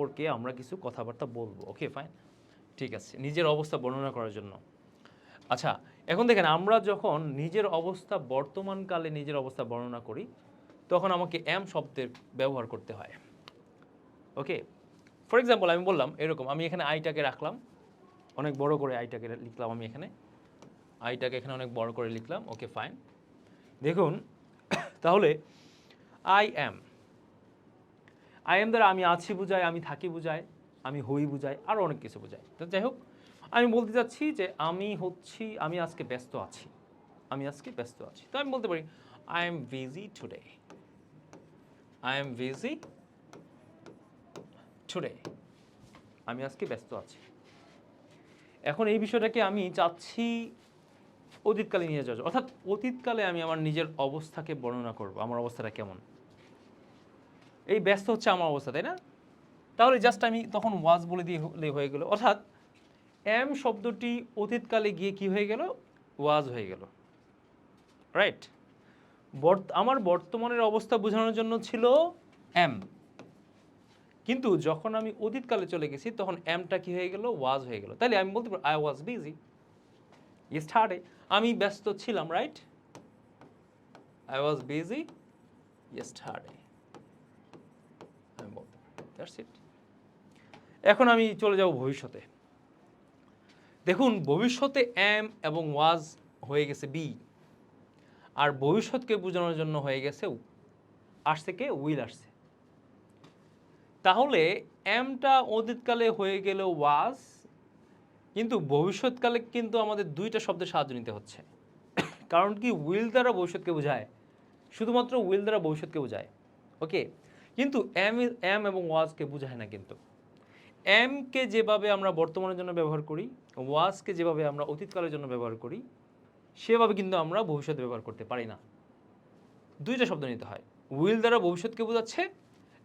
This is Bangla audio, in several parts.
সম্পর্কে আমরা কিছু কথাবার্তা বলব ওকে ফাইন ঠিক আছে, নিজের অবস্থা বর্ণনা করার জন্য। আচ্ছা এখন দেখেন, আমরা যখন নিজের অবস্থা বর্তমানকালে নিজের অবস্থা বর্ণনা করি, তখন আমাকে এম শব্দের ব্যবহার করতে হয়। ওকে ফর এক্সাম্পল আমি বললাম, এরকম, আমি এখানে আইটাকে রাখলাম, অনেক বড় করে আইটাকে লিখলাম আমি এখানে। আইটাকে এখানে অনেক বড় করে লিখলাম ওকে ফাইন দেখুন, তাহলে আই অ্যাম আই এম দ্বারা আমি আছি বুঝায় আমি থাকি বুঝায় আমি হই বুঝাই আরও অনেক কিছু বোঝায় তো যাই হোক, আমি বলতে চাচ্ছি যে আমি হচ্ছি, আমি আজকে ব্যস্ত আছি। আমি আজকে ব্যস্ত আছি। তো আমি বলতে পারি I am busy today I am busy today আমি আজকে ব্যস্ত আছি। এখন এই বিষয়টাকে আমি চাচ্ছি অতীতকালে নিয়ে যাওয়া অর্থাৎ অতীতকালে আমি আমার নিজের অবস্থাকে বর্ণনা করব। আমার অবস্থাটা কেমন? এই ব্যস্ত হচ্ছে আমার অবস্থা, তাই না? তাহলে জাস্ট আমি তখন ওয়াজ বলে দিয়ে হয়ে গেল। অর্থাৎ এম শব্দটি অতীতকালে গিয়ে কি হয়ে গেল? ওয়াজ হয়ে গেল। রাইট বর্ত আমার বর্তমানের অবস্থা বোঝানোর জন্য ছিল এম কিন্তু যখন আমি অতীতকালে চলে গেছি, তখন এমটা কি হয়ে গেল? ওয়াজ হয়ে গেল। তাহলে আমি বলতে পারি আই ওয়াজ বিজি ইয়েস্টারডে আমি ব্যস্ত ছিলাম right I was busy yesterday আমি বলতে এখন আমি চলে যাব ভবিষ্যতে। দেখুন, ভবিষ্যতে এম এবং ওয়াজ হয়ে গেছে বি আর ভবিষ্যৎকে বোঝানোর জন্য হয়ে গেছে আসছে কে? উইল আসছে। তাহলে এমটা অতীতকালে হয়ে গেল ওয়াজ কিন্তু ভবিষ্যৎকালে কিন্তু আমাদের দুইটা শব্দের সাহায্য নিতে হচ্ছে। কারণ কি? উইল দ্বারা ভবিষ্যৎকে বোঝায়। শুধুমাত্র উইল দ্বারা ভবিষ্যৎকে বোঝায়। ওকে কিন্তু এম এম এবং ওয়াজকে বোঝায় না কিন্তু। এমকে যেভাবে আমরা বর্তমানের জন্য ব্যবহার করি ওয়াজকে যেভাবে আমরা অতীতকালের জন্য ব্যবহার করি, সেভাবে কিন্তু আমরা ভবিষ্যতে ব্যবহার করতে পারি না। দুইটা শব্দ নিতে হয়। উইল দ্বারা ভবিষ্যৎকে বোঝাচ্ছে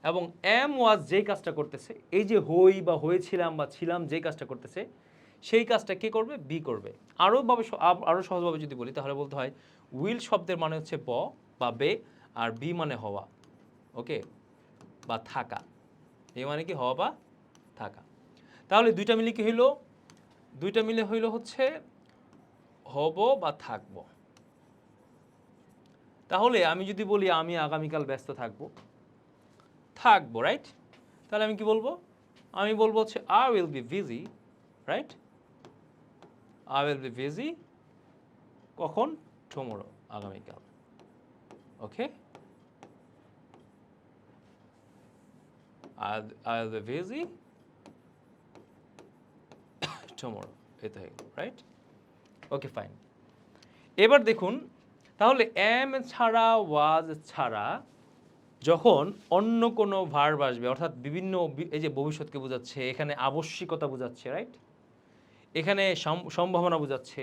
এবং এম ওয়াজ যেই কাজটা করতেছে, এই যে হই বা হয়েছিলাম বা ছিলাম যেই কাজটা করতেছে, সেই কাজটা কে করবে? বি করবে। আরও ভাবে আরও সহজভাবে যদি বলি, তাহলে বলতে হয় উইল শব্দের মানে হচ্ছে ব বা বে, আর বি মানে হওয়া। ওকে বা থাকা। এই মানে কি হওয়া বা থাকা। তাহলে দুইটা মিলে কি হইল? দুইটা মিলে হইল হচ্ছে হব বা থাকব। তাহলে আমি যদি বলি আমি আগামীকাল ব্যস্ত থাকব, থাকব রাইট তাহলে আমি কি বলব? আমি বলব হচ্ছে I will be busy right I will be busy কখন? টুমোরো আগামীকাল। Okay I will be busy tomorrow এটা হয়ে গেল রাইট ওকে ফাইন এবার দেখুন তাহলে এম ছাড়া ওয়াজ ছাড়া যখন অন্য কোনো ভার্ব আসবে অর্থাৎ বিভিন্ন এই যে ভবিষ্যৎকে বোঝাচ্ছে এখানে আবশ্যিকতা বোঝাচ্ছে রাইট এখানে সম- সম্ভাবনা বোঝাচ্ছে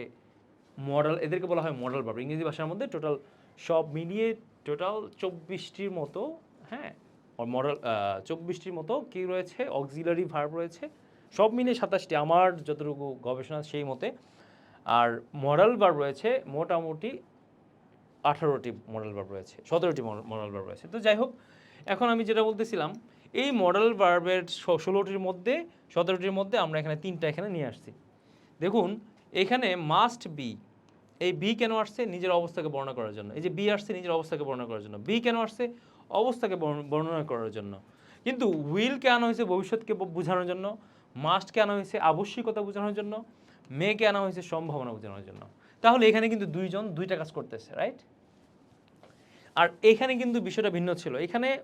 মডেল এদেরকে বলা হয় মডেল ভার্ব ইংরেজি ভাষার মধ্যে টোটাল সব মিলিয়ে টোটাল চব্বিশটির মতো হ্যাঁ? মডেল চব্বিশটির মতো কি রয়েছে? অক্সিলারি ভার্ব রয়েছে। সব মিলিয়ে সাতাশটি। আমার যতটুকু গবেষণা সেই মতে। আর মডেল ভার্ব রয়েছে, মোটামুটি আঠারোটি মডেল ভার্ব রয়েছে, সতেরোটি মডেল ভার্ব রয়েছে। তো যাই হোক, এখন আমি যেটা বলতেছিলাম, এই মডেল ভার্বের ষোলোটির মধ্যে, সতেরোটির মধ্যে আমরা এখানে তিনটা এখানে নিয়ে আসছি। দেখুন, এখানে মাস্ট বি এই বি কেন আসছে? নিজের অবস্থাকে বর্ণনা করার জন্য। এই যে বি আসছে, নিজের অবস্থাকে বর্ণনা করার জন্য। বি কেন আসছে? অবস্থাকে বর্ণ- বর্ণনা করার জন্য। কিন্তু উইল কে আনা হয়েছে ভবিষ্যৎকে বোঝানোর জন্য? মাস্ট কে আনা হয়েছে আবশ্যিকতা বোঝানোর জন্য? মেয়েকে আনা হয়েছে সম্ভাবনা বোঝানোর জন্য? তাহলে এখানে কিন্তু দুইজন, দুইটা কাজ করতেছে রাইট আর এখানে কিন্তু বিষয়টা ভিন্ন ছিল। এখানে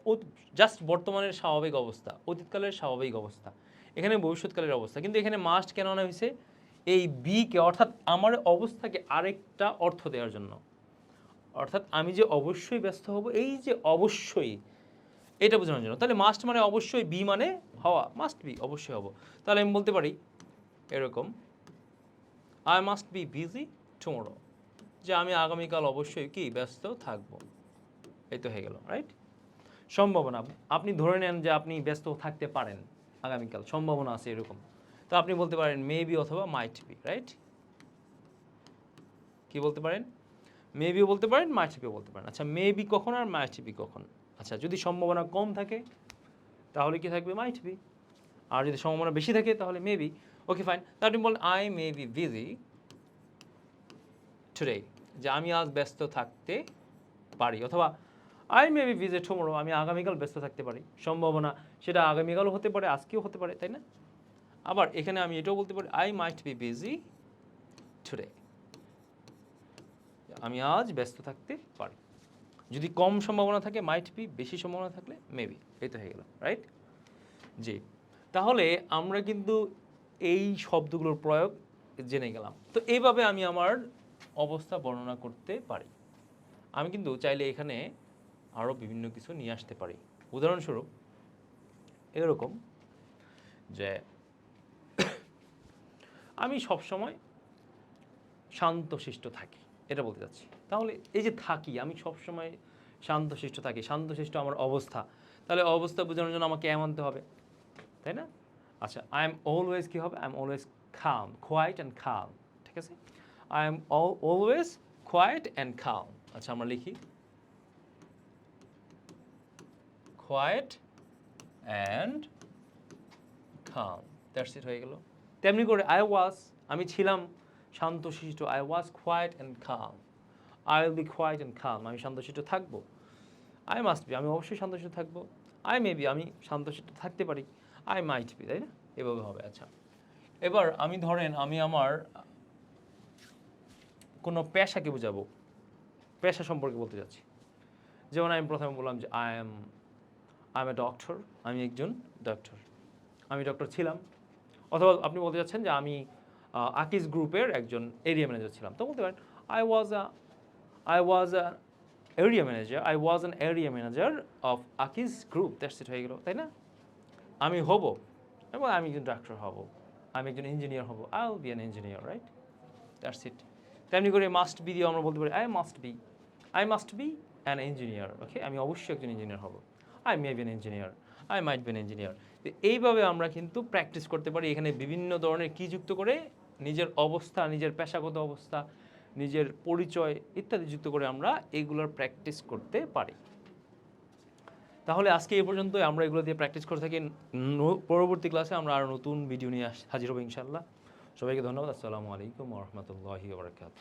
জাস্ট বর্তমানের স্বাভাবিক অবস্থা, অতীতকালের স্বাভাবিক অবস্থা, এখানে ভবিষ্যৎকালের অবস্থা। কিন্তু এখানে মাস্ট কেন আনা হয়েছে? এই বিকে অর্থাৎ আমার অবস্থাকে আরেকটা অর্থ দেওয়ার জন্য। অর্থাৎ আমি যে অবশ্যই ব্যস্ত হব, এই যে অবশ্যই, এটা বোঝানোর জন্য। তাহলে মাস্ট মানে অবশ্যই বি মানে হওয়া মাস্ট বি অবশ্যই হব। তাহলে আমি বলতে পারি, এরকম I must be busy tomorrow যে আমি আগামীকাল অবশ্যই কি, ব্যস্ত থাকব। এই তো হয়ে গেল রাইট সম্ভাবনা, আপনি ধরে নেন যে আপনি ব্যস্ত থাকতে পারেন আগামীকাল, সম্ভাবনা আছে এরকম। তো আপনি বলতে পারেন মেবি অথবা মাইট বি রাইট কি বলতে পারেন? মেবিও বলতে পারেন বিও বলতে পারেন। আচ্ছা মেবি কখন আর বি কখন? আচ্ছা যদি সম্ভাবনা কম থাকে, তাহলে কি থাকবে? মাইট বি আর যদি সম্ভাবনা বেশি থাকে, তাহলে মেবি ওকে ফাইন তাহলে তুমি বলেন I may be busy today যে আমি আজ ব্যস্ত থাকতে পারি। অথবা আই মে বি ভিজিট টুমোরো আমি আগামীকাল ব্যস্ত থাকতে পারি। সম্ভাবনা সেটা আগামীকালও হতে পারে, আজকেও হতে পারে, তাই না? আবার এখানে আমি এটাও বলতে পারি I might be busy today আমি আজ ব্যস্ত থাকতে পারি। যদি কম সম্ভাবনা থাকে মাইট বি বেশি সম্ভাবনা থাকলে মেবি এই তো হয়ে গেল রাইট জি, তাহলে আমরা কিন্তু এই শব্দগুলোর প্রয়োগ জেনে গেলাম। তো এইভাবে আমি আমার অবস্থা বর্ণনা করতে পারি। আমি কিন্তু চাইলে এখানে আরও বিভিন্ন কিছু নিয়ে আসতে পারি। উদাহরণস্বরূপ, এরকম যে আমি সবসময় শান্তশিষ্ট থাকি। এটা বলতে চাচ্ছি। তাহলে এই যে থাকি, আমি সবসময় শান্তশিষ্ট থাকি, শান্তশিষ্ট আমার অবস্থা। তাহলে অবস্থা বোঝানোর জন্য আমাকে এম আনতে হবে, তাই না? আচ্ছা আই এম অলওয়েজ কী হবে? I am always calm quiet and calm ঠিক আছে? I am always quiet and calm আচ্ছা আমরা লিখি। Quiet and calm that's it হয়ে গেল। তেমনি করে আই ওয়াজ আমি ছিলাম শান্তশিষ্ট। I was quiet and calm I will be quiet and calm আমি শান্তশিষ্ট থাকব। আই মাস্ট বি আমি অবশ্যই শান্তশিষ্ট থাকব। আই মে বি আমি শান্তশিষ্ট থাকতে পারি। আই মাইট বি তাই না? এভাবে হবে আচ্ছা। এবার আমি ধরেন, আমি আমার কোনো পেশাকে বোঝাবো। পেশা সম্পর্কে বলতে যাচ্ছি। যেমন আমি প্রথমে বললাম যে I am I am a doctor আমি একজন ডক্টর আমি ডক্টর ছিলাম। অথবা আপনি বলতে চাচ্ছেন যে, আমি আকিজ গ্রুপের একজন এরিয়া ম্যানেজার ছিলাম। তো বলতে পারেন I was a I was a area manager I was an area manager of Akij group that's it হয়ে গেল, তাই না? আমি হব এবং আমি একজন ডাক্তার হব, আমি একজন ইঞ্জিনিয়ার হব। I will be an engineer right that's it তেমনি করে মাস্ট বি দিয়ে আমরা বলতে পারি I must be I must be an engineer okay আমি অবশ্যই একজন ইঞ্জিনিয়ার হব। I may be an engineer I might be an engineer তো এইভাবে আমরা কিন্তু প্র্যাকটিস করতে পারি। এখানে বিভিন্ন ধরনের কি যুক্ত করে? নিজের অবস্থা, নিজের পেশাগত অবস্থা, নিজের পরিচয় ইত্যাদি যুক্ত করে আমরা এগুলোর প্র্যাকটিস করতে পারি। তাহলে আজকে এই পর্যন্ত আমরা এগুলো দিয়ে প্র্যাকটিস করে থাকি। পরবর্তী ক্লাসে আমরা আরও নতুন ভিডিও নিয়ে হাজির হব ইনশাল্লাহ সবাইকে ধন্যবাদ। আসসালামু আলাইকুম রহমতুল্লাহি বারকাত